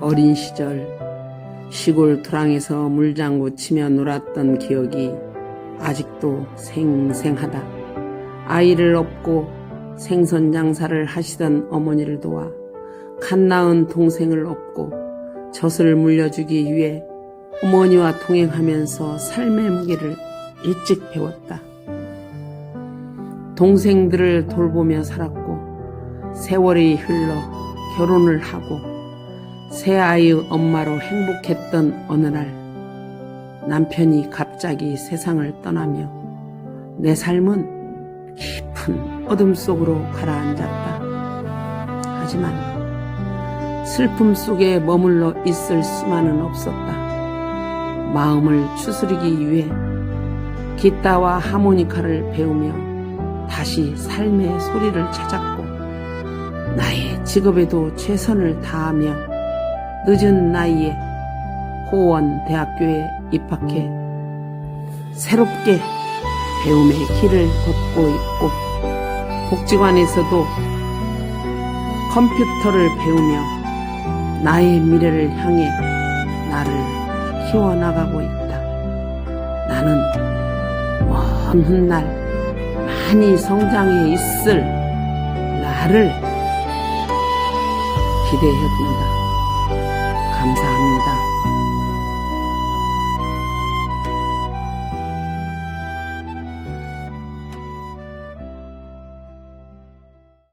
어린 시절 시골 토랑에서 물장구 치며 놀았던 기억이 아직도 생생하다. 아이를 업고 생선 장사를 하시던 어머니를 도와 갓 낳은 동생을 업고 젖을 물려주기 위해 어머니와 동행하면서 삶의 무게를 일찍 배웠다. 동생들을 돌보며 살았고 세월이 흘러 결혼을 하고 새 아이의 엄마로 행복했던 어느 날 남편이 갑자기 세상을 떠나며 내 삶은 깊은 어둠 속으로 가라앉았다. 하지만 슬픔 속에 머물러 있을 수만은 없었다. 마음을 추스리기 위해 기타와 하모니카를 배우며 다시 삶의 소리를 찾았고 나의 직업에도 최선을 다하며 늦은 나이에 호원 대학교에 입학해 새롭게 배움의 길을 걷고 있고 복지관에서도 컴퓨터를 배우며 나의 미래를 향해 나를 키워나가고 있다. 나는 먼 훗날 많이 성장해 있을 나를 기대해 본다.